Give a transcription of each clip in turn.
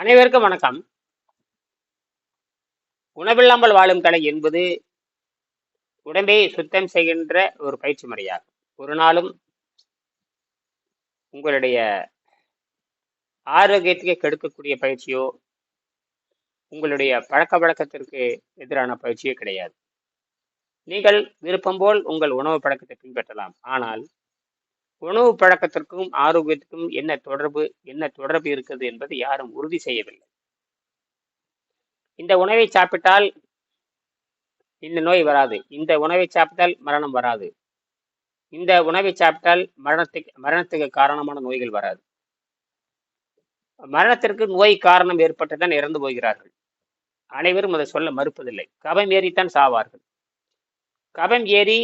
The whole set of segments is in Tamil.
அனைவருக்கும் வணக்கம். உணவில்லாமல் வாழும் கலை என்பது உடம்பை சுத்தம் செய்கின்ற ஒரு பயிற்சி முறையாகும். ஒரு நாளும் உங்களுடைய ஆரோக்கியத்துக்கு கெடுக்கக்கூடிய பயிற்சியோ உங்களுடைய பழக்க வழக்கத்திற்கு எதிரான பயிற்சியோ கிடையாது. நீங்கள் விருப்பம் போல் உங்கள் உணவு பழக்கத்தை பின்பற்றலாம். ஆனால் உணவு பழக்கத்திற்கும் ஆரோக்கியத்துக்கும் என்ன தொடர்பு என்ன தொடர்பு இருக்கிறது என்பதை யாரும் உறுதி செய்யவில்லை. இந்த உணவை சாப்பிட்டால் இந்த நோய் வராது. இந்த உணவை சாப்பிட்டால் மரணம் வராது. இந்த உணவை சாப்பிட்டால் மரணத்துக்கு மரணத்துக்கு காரணமான நோய்கள் வராது. மரணத்திற்கு நோய் காரணம் ஏற்பட்டுதான் இறந்து போகிறார்கள். அனைவரும் அதை சொல்ல மறுப்பதில்லை. கபம் ஏறித்தான் சாவார்கள். கபம் ஏறி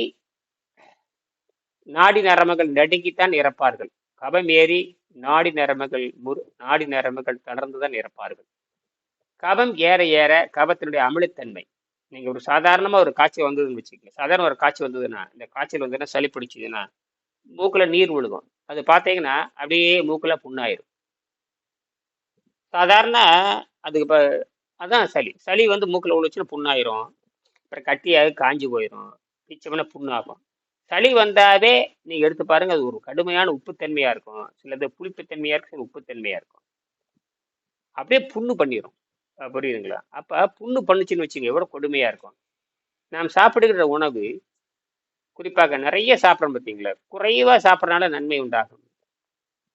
நாடி நரம்புகள் நடுங்கித்தான் இறப்பார்கள். கபம் ஏறி நாடி நரம்புகள் முரு நாடி நரம்புகள் தளர்ந்துதான் இறப்பார்கள். கபம் ஏற ஏற கபத்தினுடைய அமிலத்தன்மை நீங்க ஒரு சாதாரணமா ஒரு காய்ச்சல் வந்ததுன்னு வச்சுக்கோங்க. சாதாரண ஒரு காய்ச்சல் வந்ததுன்னா இந்த காய்ச்சல் வந்ததுன்னா சளி பிடிச்சதுன்னா மூக்குல நீர் விழுகும் அது பார்த்தீங்கன்னா அப்படியே மூக்குல புண்ணாயிரும். சாதாரண அதுக்கு இப்போ அதான் சளி. சளி வந்து மூக்குல விழுச்சுன்னா புண்ணாயிரும். அப்புறம் கட்டியாக காஞ்சி போயிடும் பிச்சமான புண்ணாகும். சளி வந்தாவே நீங்க எடுத்து பாருங்க அது ஒரு கடுமையான உப்புத்தன்மையா இருக்கும். சிலது புளிப்புத்தன்மையா இருக்கும் சில உப்புத்தன்மையா இருக்கும். அப்படியே புண்ணு பண்ணிடும் புரியுதுங்களா? அப்ப புண்ணு பண்ணுச்சுன்னு வச்சுங்க எவ்வளவு கொடுமையா இருக்கும். நாம் சாப்பிடுகிற உணவு குறிப்பாக நிறைய சாப்பிட்றோம் பார்த்தீங்களா? குறைவா சாப்பிட்றனால நன்மை உண்டாகும்.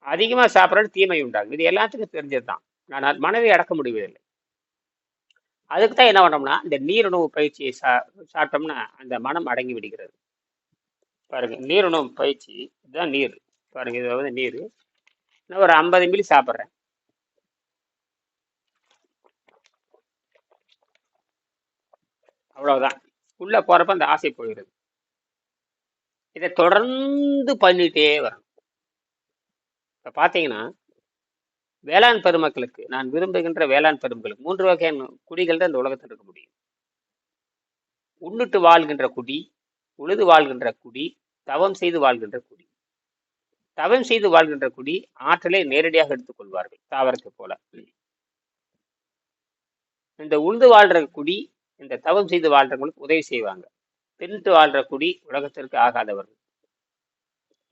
அதிகமா சாப்பிட்றது தீமை உண்டாகும். இது எல்லாத்துக்கும் தெரிஞ்சது தான் ஆனால் மனதை அடக்க முடிவதில்லை. அதுக்கு தான் என்ன பண்ணோம்னா இந்த நீருணவு பயிற்சியை சா சாப்பிட்டோம்னா அந்த மனம் அடங்கி விடுகிறது. பாருங்க நீருணவு பயிற்சி இதுதான் நீர். பாருங்க இது வந்து நீர். நான் ஒரு ஐம்பது மில்லி சாப்பிட்றேன். அவ்வளவுதான். உள்ள போறப்ப அந்த ஆசை போயிடுது. இதை தொடர்ந்து பண்ணிட்டே வரணும். இப்ப பாத்தீங்கன்னா வேளாண் பெருமக்களுக்கு நான் விரும்புகின்ற வேளாண் பெருமக்களுக்கு மூன்று வகையான குடிகள் தான் இந்த உலகத்தில் இருக்க முடியும். உண்ணுட்டு வாழ்கின்ற குடி உழுது வாழ்கின்ற குடி தவம் செய்து வாழ்கின்ற குடி. தவம் செய்து வாழ்கின்ற குடி ஆற்றலை நேரடியாக எடுத்துக்கொள்வார்கள் தாவரத்தை போல. இந்த உழுது வாழ்ற குடி இந்த தவம் செய்து வாழ்றவங்களுக்கு உதவி செய்வாங்க. திருட்டு வாழ்ற குடி உலகத்திற்கு ஆகாதவர்கள்.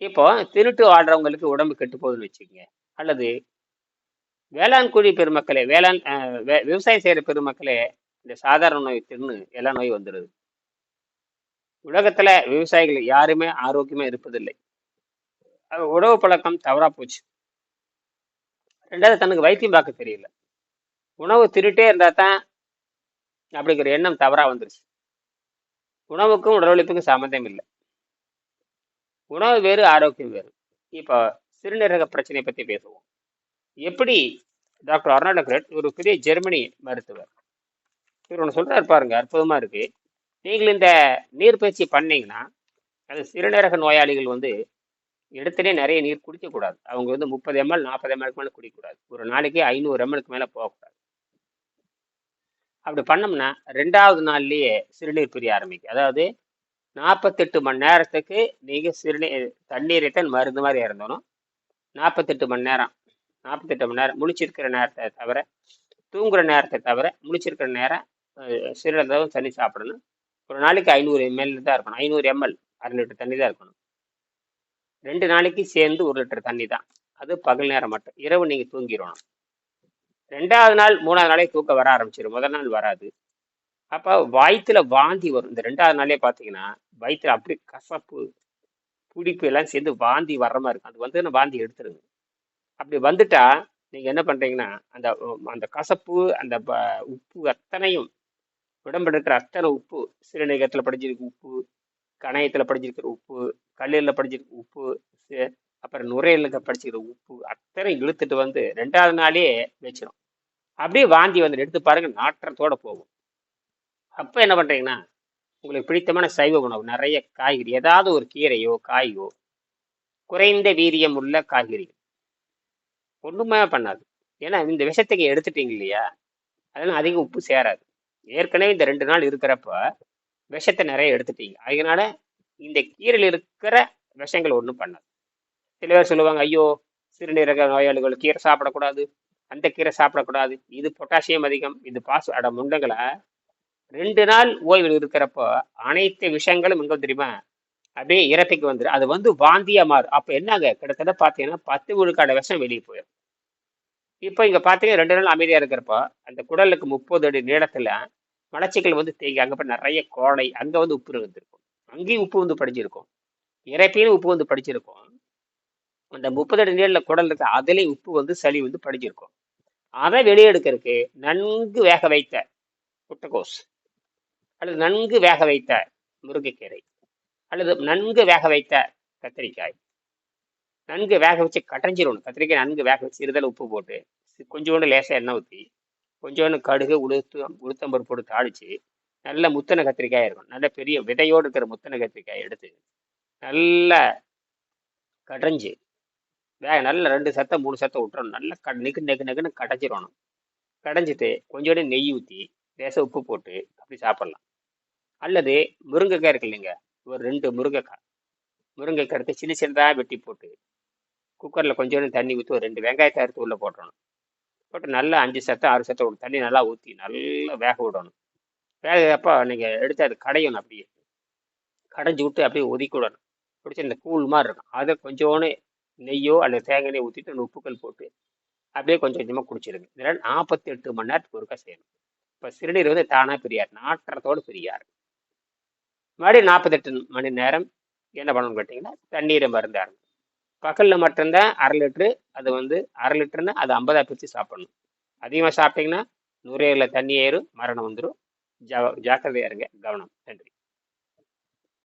இப்போ திருட்டு வாழ்றவங்களுக்கு உடம்பு கெட்டு போகுதுன்னு வச்சுக்கோங்க. அல்லது வேளாண் குடி பெருமக்களே வேளாண் அஹ், விவசாயம் செய்யற பெருமக்களே இந்த சாதாரண நோய் தின்னு எல்லா நோய் வந்துடுது. உலகத்துல விவசாயிகள் யாருமே ஆரோக்கியமா இருப்பதில்லை. அது உணவு பழக்கம் தவறா போச்சு. ரெண்டாவது தனக்கு வைத்தியம் பார்க்க தெரியல. உணவு திருட்டே இருந்தா தான் அப்படிங்கிற எண்ணம் தவறா வந்துருச்சு. உணவுக்கும் உடல் சம்மந்தம் இல்லை. உணவு வேறு ஆரோக்கியம் வேறு. இப்போ சிறுநீரக பிரச்சனையை பத்தி பேசுவோம். எப்படி டாக்டர் அர்னால்ட் கிரெட் ஒரு பெரிய ஜெர்மனி மருத்துவர் இவர் ஒன்று சொல்றாரு பாருங்க அற்புதமா இருக்குது நீங்கள் இந்த நீர் பயிற்சி பண்ணீங்கன்னா அது சிறுநீரக நோயாளிகள் வந்து எடுத்துனே நிறைய நீர் குடிக்கக்கூடாது. அவங்க வந்து முப்பது எம்எல் நாற்பது எம்எல்க்கு மேலே குடிக்கக்கூடாது. ஒரு நாளைக்கு ஐநூறு எம்எல்க்கு மேலே போகக்கூடாது. அப்படி பண்ணோம்னா ரெண்டாவது நாள்லேயே சிறுநீர் பிரிய ஆரம்பிக்கும். அதாவது நாற்பத்தெட்டு மணி நேரத்துக்கு நீங்கள் சிறுநீர் தண்ணீரை தான் மருந்து மாதிரி இறந்தணும் நாற்பத்தெட்டு மணி நேரம் நாற்பத்தெட்டு மணி நேரம் முழிச்சிருக்கிற நேரத்தை தவிர தூங்குற நேரத்தை தவிர முழிச்சிருக்கிற நேரம் அஹ், தண்ணி சாப்பிடணும். ஒரு நாளைக்கு ஐநூறு எம்எல் தான் இருக்கணும். ஐநூறு எம்எல் அரை லிட்டர் தண்ணி தான் இருக்கணும். ரெண்டு நாளைக்கு சேர்ந்து ஒரு லிட்டர் தண்ணி தான். அது பகல் நேரம் மட்டும். இரவு நீங்கள் தூங்கிடணும். ரெண்டாவது நாள் மூணாவது நாளே தூக்கம் வர ஆரம்பிச்சிடும் முதல் நாள் வராது. அப்போ வயிற்றுல வாந்தி வரும். இந்த ரெண்டாவது நாளே பார்த்தீங்கன்னா வயிற்றுல அப்படியே கசப்பு புடிப்பு எல்லாம் சேர்ந்து வாந்தி வர்ற மாதிரி இருக்கும். அது வந்து வாந்தி எடுத்துருங்க அப்படி வந்துட்டா நீங்கள் என்ன பண்ணுறீங்கன்னா அந்த அந்த கசப்பு அந்த ப- உப்பு அத்தனையும் உடம்புல இருக்கிற அத்தனை உப்பு சிறுநீகத்தில் படிஞ்சிருக்க உப்பு கணையத்தில் படிஞ்சிருக்கிற உப்பு கல்லீரல படிஞ்சிருக்க உப்பு அப்புறம் நுரையீரலுக்கு படிச்சிருக்கிற உப்பு அத்தனை இழுத்துட்டு வந்து ரெண்டாவது நாளே வச்சிடும் அப்படியே வாந்தி வந்து எடுத்து பாருங்க நாற்றத்தோட போகும். அப்போ என்ன பண்ணுறீங்கன்னா உங்களுக்கு பிடித்தமான சைவ உணவு நிறைய காய்கறி ஏதாவது ஒரு கீரையோ காயோ குறைந்த வீரியம் உள்ள காய்கறிகள் ஒன்றுமே பண்ணாது. ஏன்னா இந்த விஷத்துக்கு எடுத்துட்டீங்க இல்லையா? அதெல்லாம் அதிக உப்பு சேராது. ஏற்கனவே இந்த ரெண்டு நாள் இருக்கிறப்ப விஷத்தை நிறைய எடுத்துட்டீங்க. அதனால இந்த கீரையில் இருக்கிற விஷங்கள் ஒன்றும் பண்ணாது. சில பேர் சொல்லுவாங்க ஐயோ சிறுநீரக நோயாளிகள் கீரை சாப்பிடக்கூடாது. அந்த கீரை சாப்பிடக்கூடாது. இது பொட்டாசியம் அதிகம். இது பாஸ் அட முண்டங்களை ரெண்டு நாள் ஓய்வில் இருக்கிறப்போ அனைத்து விஷயங்களும் எங்க தெரியுமா? அப்படியே இறப்பைக்கு வந்துடும் அது வந்து வாந்தியா மாறும் அப்போ என்னங்க? கிட்டத்தட்ட பார்த்தீங்கன்னா பத்து விழுக்காட விஷம் வெளியே போயிடும் இப்போ இங்கே பார்த்தீங்கன்னா ரெண்டு நாள் அமைதியாக இருக்கிறப்போ அந்த குடலுக்கு முப்பது அடி நீளத்தில் மலச்சிக்கல் வந்து தேங்கி அங்கே போய் நிறைய கோடை அங்கே வந்து உப்பு இருந்திருக்கும். அங்கேயும் உப்பு வந்து படிச்சிருக்கும் இறப்பையிலும் உப்பு வந்து படிச்சிருக்கும் அந்த முப்பது அடி நீளில் குடல் இருக்க அதுலேயும் உப்பு வந்து சளி வந்து படிச்சிருக்கும் அதை வெளியெடுக்கிறதுக்கு நன்கு வேக வைத்த முட்டைக்கோஸ் அல்லது நன்கு வேக வைத்த முருங்கைக்கீரை அல்லது நன்கு வேக வைத்த கத்திரிக்காய் நன்கு வேக வச்சு கடைஞ்சிடணும் கத்திரிக்காய் நன்கு வேக வச்சு இருதல் உப்பு போட்டு கொஞ்சோண்டு லேசாக எண்ணெய் ஊற்றி கொஞ்சோண்டு கடுகு உளுத்து உளுத்தம்பருப்பு போட்டு தாளித்து நல்ல முத்தனை கத்திரிக்காய் இருக்கும் நல்ல பெரிய விதையோடு இருக்கிற முத்தனை கத்திரிக்காய் எடுத்து நல்லா கடைஞ்சி வேக நல்ல ரெண்டு சத்தம் மூணு சத்தம் விட்டுறணும். நல்லா க நெகு நெக்கு நெக்குன்னு கடைஞ்சிடணும் கடைஞ்சிட்டு கொஞ்சோண்டு நெய் ஊற்றி லேசாக உப்பு போட்டு அப்படி சாப்பிட்லாம். அல்லது முருங்கைக்காய் இருக்கு இல்லைங்க ஒரு ரெண்டு முருங்கைக்காய். முருங்கைக்காய் எடுத்து சின்ன சின்னதாக வெட்டி போட்டு குக்கரில் கொஞ்சோண்டு தண்ணி ஊற்றி ஒரு ரெண்டு வெங்காயத்தை அறுத்து உள்ளே போட்டுறணும். போட்டு நல்லா அஞ்சு சத்தம் ஆறு சத்தம் விடணும் தண்ணி நல்லா ஊற்றி நல்லா வேக விடணும். வேகப்போ நீங்கள் எடுத்து அது கடையணும் அப்படியே கடைஞ்சி விட்டு அப்படியே ஒதுக்கி விடணும். பிடிச்சி இந்த கூழ் மாதிரி இருக்கும் அதை கொஞ்சோண்டு நெய்யோ அல்லது தேங்காய் ஊற்றிட்டு அந்த உப்புக்கள் போட்டு அப்படியே கொஞ்சம் கொஞ்சமாக குடிச்சிருங்க. இதனால் நாற்பத்தி எட்டு மணி நேரத்துக்கு ஒருக்கா செய்யணும். இப்போ சிறுநீர் வந்து தானாக பிரியார் நாற்றத்தோடு பிரியார் மறுபடியும் நாற்பத்தெட்டு மணி நேரம் என்ன பண்ணணும்னு கேட்டிங்கன்னா தண்ணீரை மருந்தாருங்க பகலில் மட்டும்தான் அரை லிட்ரு அது வந்து அரை லிட்டருன்னா அது ஐம்பதாக பிரித்து சாப்பிடணும். அதிகமாக சாப்பிட்டீங்கன்னா நுரையீரலில் தண்ணி ஏறும் மரணம் வந்துடும் ஜா ஜாக்கிரதையாக இருங்க. கவனம். நன்றி.